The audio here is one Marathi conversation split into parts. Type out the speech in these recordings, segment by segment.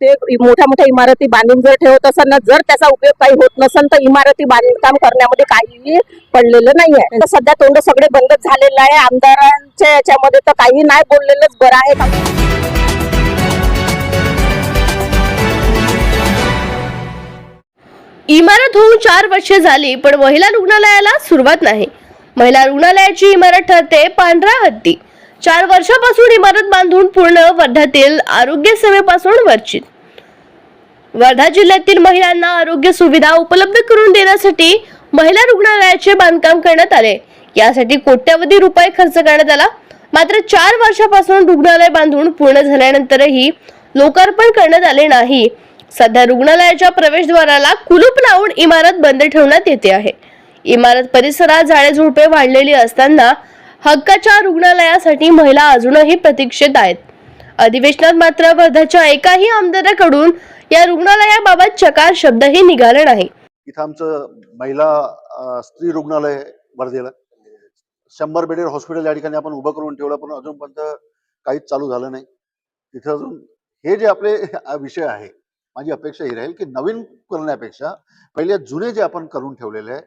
ते मोठ्या मोठ्या इमारती बांधून जर ठेवत असेल ना जर त्याचा उपयोग काही होत नसेल तर इमारती बांधकाम करण्यामध्ये काहीही पडलेलं नाही आहे सध्या तोंड सगळे बंदच झालेलं आहे. आमदारांच्या याच्यामध्ये तर काही नाही बोललेलंच बरं आहे. इमारत होऊन चार वर्षे झाली पण महिला रुग्णालयाला सुरुवात नाही. महिला रुग्णालयाची इमारत ठरते पांढरा हत्ती. चार वर्षापासून इमारत बांधून पूर्ण वर्ध्यातील आरोग्य सेवेपासून वंचित वर्धा जिल्ह्यातील महिलांना आरोग्य सुविधा उपलब्ध करून देण्यासाठी महिला रुग्णालयाचे बांधकाम करण्यात आले. यासाठी कोट्यवधी रुपये खर्च करण्यात आला. मात्र चार वर्षापासून रुग्णालय बांधून पूर्ण झाल्यानंतरही लोकार्पण करण्यात आले नाही. सध्या रुग्णालयाच्या प्रवेशद्वाराला कुलूप लावून इमारत बंद ठेवण्यात येते आहे. इमारत परिसरात झाडे झुडपे वाढलेली असताना हक्काच्या रुग्णालयासाठी महिला अजूनही प्रतीक्षेत आहेत. अधिवेशनात मात्र वर्धाच्या एकाही आमदाराकडून या रुग्णालयाबाबत चकार शब्दही निघाले नाही. इथं आमचं महिला स्त्री रुग्णालय वर्धेला. शंभर बेडेड हॉस्पिटल या ठिकाणी आपण उभं करून ठेवलं पण अजूनपर्यंत काहीच चालू झालं नाही. तिथं अजून हे जे आपले विषय आहे माझी अपेक्षा ही राहील की नवीन करण्यापेक्षा पहिले जुने जे आपण करून ठेवलेले आहे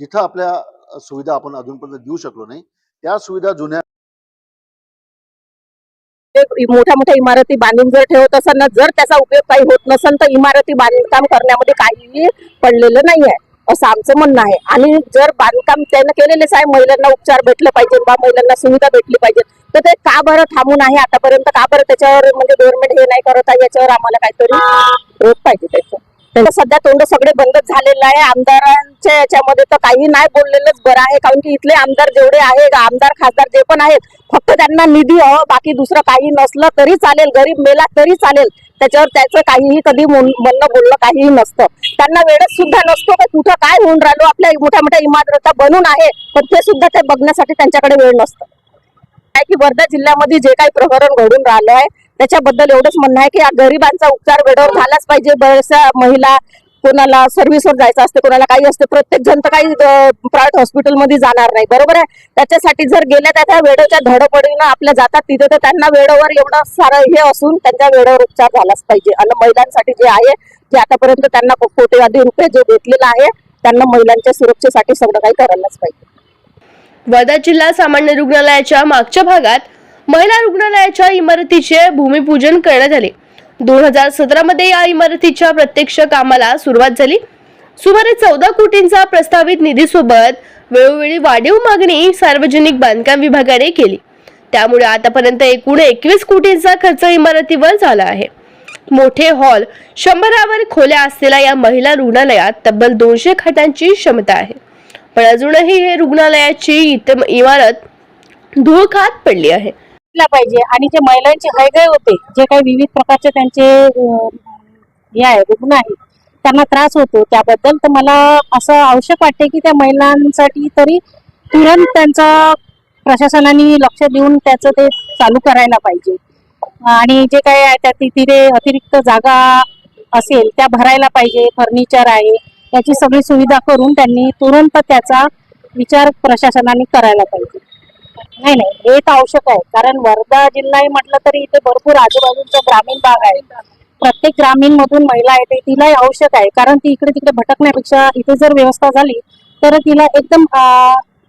जिथं आपल्या सुविधा आपण अजूनपर्यंत देऊ शकलो नाही त्या सुविधा जुन्या ते मोठ्या मोठ्या इमारती बांधून जर ठेवत असताना ना जर त्याचा उपयोग काही होत नसेल तर इमारती बांधकाम करण्यामध्ये काहीही पडलेलं नाही आहे असं आमचं म्हणणं आहे. आणि जर बांधकाम त्यानं केलेलेच आहे महिलांना उपचार भेटले पाहिजे बा महिलांना सुविधा भेटली पाहिजे तर ते का बरं थांबून आहे आतापर्यंत? का बरं त्याच्यावर म्हणजे गव्हर्नमेंट हे नाही करत आहे याच्यावर आम्हाला काहीतरी रोख पाहिजे त्याचं? त्यांचं सध्या तोंड सगळे बंद झालेलं आहे. आमदारांच्या याच्यामध्ये तर काही नाही बोललेलंच बरं आहे. कारण की इथले आमदार जेवढे आहेत आमदार खासदार जे पण आहेत फक्त त्यांना निधी हवं बाकी दुसरं काही नसलं तरी चालेल. गरीब मेला तरी चालेल. त्याच्यावर त्याचं काहीही कधी म्हणणं बोलणं काहीही नसतं. त्यांना वेळच सुद्धा नसतो की कुठं काय होऊन राहिलो? आपल्या मोठ्या मोठ्या इमारता बनून आहे पण ते सुद्धा ते बघण्यासाठी त्यांच्याकडे वेळ नसतं. काय की वर्धा जिल्ह्यामध्ये जे काही प्रकरण घडून राहिलं आहे त्याच्याबद्दल एवढंच म्हणणं आहे की या गरिबांचा उपचार वेळेवर झालाच पाहिजे. बऱ्याचशा महिला कोणाला सर्व्हिसवर जायचं असते कोणाला काही असते. प्रत्येक जण तर काही प्रायव्हेट हॉस्पिटलमध्ये जाणार नाही. बरोबर आहे? त्याच्यासाठी जर गेल्या त्या त्या वेळेच्या धडपडीनं आपल्या जातात तिथे तर त्यांना वेळेवर एवढं सारं हे असून त्यांच्या वेळेवर उपचार झालाच पाहिजे. आणि महिलांसाठी जे आहे जे आतापर्यंत त्यांना को- कोट्यवधी रुपये जे घेतलेलं आहे त्यांना महिलांच्या सुरक्षेसाठी सगळं काही करायलाच पाहिजे. वर्धा जिल्हा सामान्य रुग्णालयाच्या मागच्या भागात महिला रुग्णालयाच्या इमारतीचे भूमिपूजन करण्यात आले. दोन हजार सतरा मध्ये या इमारतीच्या प्रत्यक्ष कामाला सुरुवात झाली. सुमारे चौदा कोटींचा प्रस्तावित निधीसोबत वेळोवेळी वाढीव मागणी सार्वजनिक बांधकाम विभागाने केली. त्यामुळे आतापर्यंत एकूण एकवीस कोटींचा खर्च इमारतीवर झाला आहे. मोठे हॉल शंभरावर खोल्या असलेल्या या महिला रुग्णालयात तब्बल दोनशे खाटांची क्षमता आहे. पण अजूनही हे रुग्णालयाची इमारत धूळ खात पडली आहे. घेतला पाहिजे. आणि जे महिलांचे हयगय होते जे काही विविध प्रकारचे त्यांचे हे आहे रुग्ण आहे त्यांना त्रास होतो. त्याबद्दल तर मला असं आवश्यक वाटते की त्या महिलांसाठी तरी तुरंत त्यांचा प्रशासनाने लक्ष देऊन त्याचं ते चालू करायला पाहिजे. आणि जे काही आहे त्या तिथे अतिरिक्त जागा असेल त्या भरायला पाहिजे फर्निचर आहे याची सगळी सुविधा करून त्यांनी तुरंत त्याचा विचार प्रशासनाने करायला पाहिजे. नाही नाही. हे तर आवश्यक आहे. कारण वर्धा जिल्हा म्हटलं तरी इथे भरपूर आजूबाजूचा ग्रामीण भाग आहे. प्रत्येक ग्रामीण मधून महिला येते तिलाही आवश्यक आहे. कारण ती इकडे तिकडे भटकण्यापेक्षा इथे जर व्यवस्था झाली तर तिला एकदम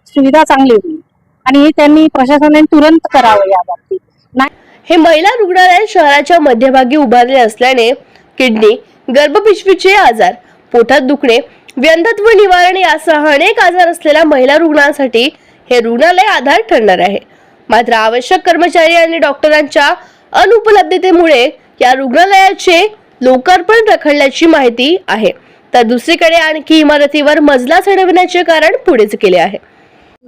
सुविधा चांगली होईल. आणि त्यांनी प्रशासनाने तुरंत करावं या बाबतीत. नाही. हे महिला रुग्णालय शहराच्या मध्यभागी उभारले असल्याने किडनी गर्भपिशवीचे आजार पोटात दुखणे व्यंधत्व निवारण यासह अनेक आजार असलेल्या महिला रुग्णांसाठी हे रुग्णालय आधार ठरणार आहे. मात्र आवश्यक कर्मचारी आणि डॉक्टरांच्या अनुपलब्धतेमुळे या रुग्णालयाचे लोकार्पण रखडल्याची माहिती आहे. तर दुसरीकडे आणखी इमारतीवर मजला चढविण्याचे कारण पुढेच केले आहे.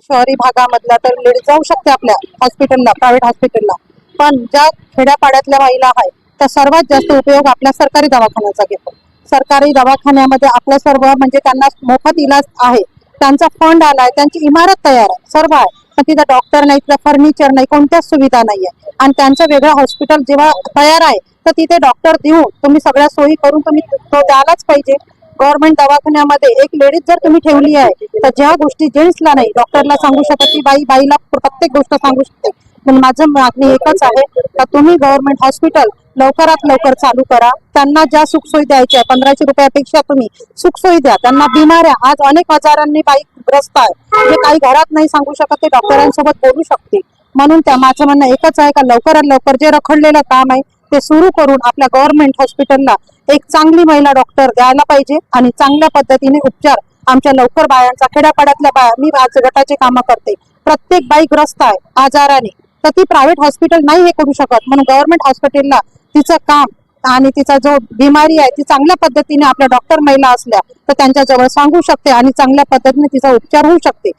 शहरी भागामधला तर लेडीज जाऊ शकते आपल्या हॉस्पिटलला प्रायव्हेट हॉस्पिटलला. पण ज्या खेड्यापाड्यातल्या महिला आहेत त्या सर्वात जास्त उपयोग आपल्या सरकारी दवाखान्याचा घेतो. सरकारी दवाखान्यामध्ये आपल्या सर्व म्हणजे त्यांना मोफत इलाज आहे. त्यांचा फंड आलाय त्यांची इमारत तयार आहे सर्व आहे. पण तिथं डॉक्टर नाही तिथं फर्निचर नाही कोणत्याच सुविधा नाही आहे आणि त्यांचं वेगळं हॉस्पिटल जेव्हा तयार आहे तर तिथे डॉक्टर देऊन तुम्ही सगळ्या सोयी करून तुम्ही तो द्यायलाच पाहिजे. गव्हर्नमेंट दवाखान्यामध्ये एक लेडीज जर तुम्ही ठेवली आहे तर ज्या गोष्टी जेंट्सला नाही डॉक्टरला सांगू शकत ती बाई बाईला प्रत्येक गोष्ट सांगू शकते. पण माझं मागणी एकच आहे का तुम्ही गव्हर्नमेंट हॉस्पिटल लवकरात लवकर चालू करा. त्यांना ज्या सुखसोयी द्यायच्या पंधराशे रुपयापेक्षा तुम्ही सुखसोयी द्या. त्यांना बिमाऱ्या आज अनेक आजारांनी बाई ग्रस्त आहे हे काही घरात नाही सांगू शकत ते डॉक्टरांसोबत बोलू शकते म्हणून त्या माझं म्हणणं एकच आहे का लवकरात लवकर जे रखडलेलं काम आहे ते सुरू करून आपल्या गव्हर्नमेंट हॉस्पिटलला एक चांगली महिला डॉक्टर द्यायला पाहिजे आणि चांगल्या पद्धतीने उपचार आमच्या लवकर बायांचा खेड्यापाड्यातल्या बाया मी आज गटाचे कामं करते. प्रत्येक बाई ग्रस्त आहे आजाराने. तर ती प्रायव्हेट हॉस्पिटल नाही हे करू शकत. म्हणून गव्हर्नमेंट हॉस्पिटलला तिचं काम आणि तिचा जो बिमारी आहे ती चांगल्या पद्धतीने आपल्या डॉक्टर महिला असल्या तर त्यांच्याजवळ सांगू शकते आणि चांगल्या पद्धतीने तिचा उपचार होऊ शकते.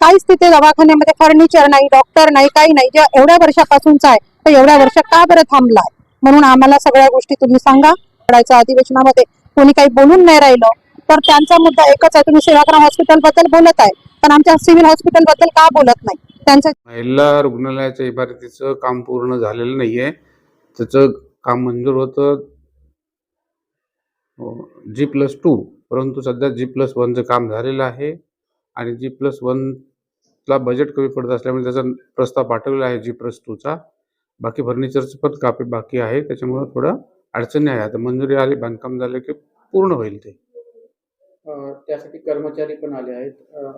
काहीच तिथे दवाखान्यामध्ये फर्निचर नाही डॉक्टर नाही काही नाही. जे एवढ्या वर्षापासूनचा आहे तर एवढ्या वर्ष का बरं थांबलाय? म्हणून आम्हाला सगळ्या गोष्टी तुम्ही सांगा. अधिवेशनामध्ये कोणी काही बोलून नाही राहिलं. तर त्यांचा मुद्दा एकच आहे तुम्ही सेवाग्राम हॉस्पिटलबद्दल बोलत आहे. पण आमच्या सिव्हिल हॉस्पिटलबद्दल का बोलत नाही? त्यांचं महिला रुग्णालयाच्या इमारतीचं काम पूर्ण झालेलं नाहीये. त्याचं काम मंजूर होतं. जी प्लस टू परंतु सध्या जी प्लस वनचं काम झालेलं आहे. आणि जी प्लस वनला बजेट कमी पडत असल्यामुळे त्याचा प्रस्ताव पाठवलेला आहे जी प्लस टूचा बाकी फर्निचरचं पण कापी बाकी आहे. त्याच्यामुळं थोडं अडचणी आहे आता मंजुरी आली बांधकाम झालं की पूर्ण होईल ते. त्यासाठी कर्मचारी पण आले आहेत.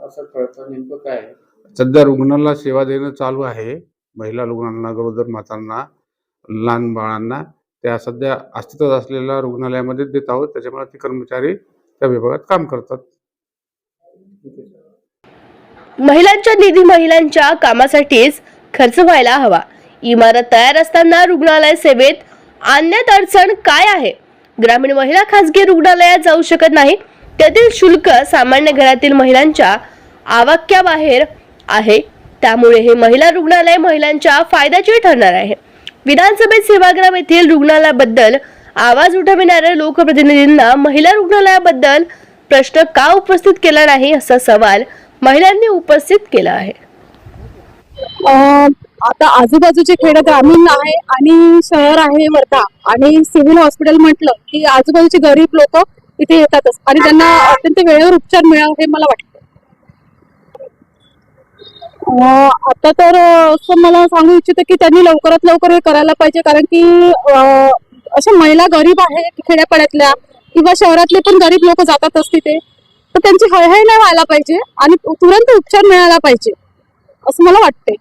असं कळतं नेमकं काय आहे? सध्या रुग्णांना सेवा देणं चालू आहे. महिला रुग्णांना गरोदर मातांना लहान बाळांना. त्या सध्या अस्तित्वात असलेल्या रुग्णालयामध्ये देत आहोत. त्याच्यामुळे ते कर्मचारी त्या विभागात काम करतात. महिलांच्या निधी महिलांच्या कामासाठीच खर्च व्हायला हवा. इमारत तयार असताना रुग्णालय सेवेत आणण्यात अडचण काय आहे? ग्रामीण महिला खासगी रुग्णालयात जाऊ शकत नाही त्यातील शुल्क सामान्य घरातील महिलांच्या आवाक्याबाहेर आहे. त्यामुळे हे महिला रुग्णालय महिलांच्या फायद्याचे ठरणार आहे. विधानसभेत सेवाग्राम येथील रुग्णालयाबद्दल आवाज उठविणाऱ्या लोकप्रतिनिधींना महिला रुग्णालयाबद्दल प्रश्न का उपस्थित केला नाही असा सवाल महिलांनी उपस्थित केला आहे. आता आजूबाजूचे खेड ग्रामीण आहे आणि शहर आहे वर्धा आणि सिव्हिल हॉस्पिटल म्हटलं की आजूबाजूचे गरीब लोक इथे येतातच. आणि त्यांना अत्यंत वेळेवर उपचार मिळावा हे मला वाटतं. आता तर असं मला सांगू इच्छित की त्यांनी लवकरात लवकर हे करायला पाहिजे. कारण की अशा महिला गरीब आहे खेड्यापाड्यातल्या किंवा शहरातले पण गरीब लोक जातातच तिथे तर त्यांची हळहळ नाही व्हायला पाहिजे आणि तुरंत उपचार मिळायला पाहिजे असं मला वाटते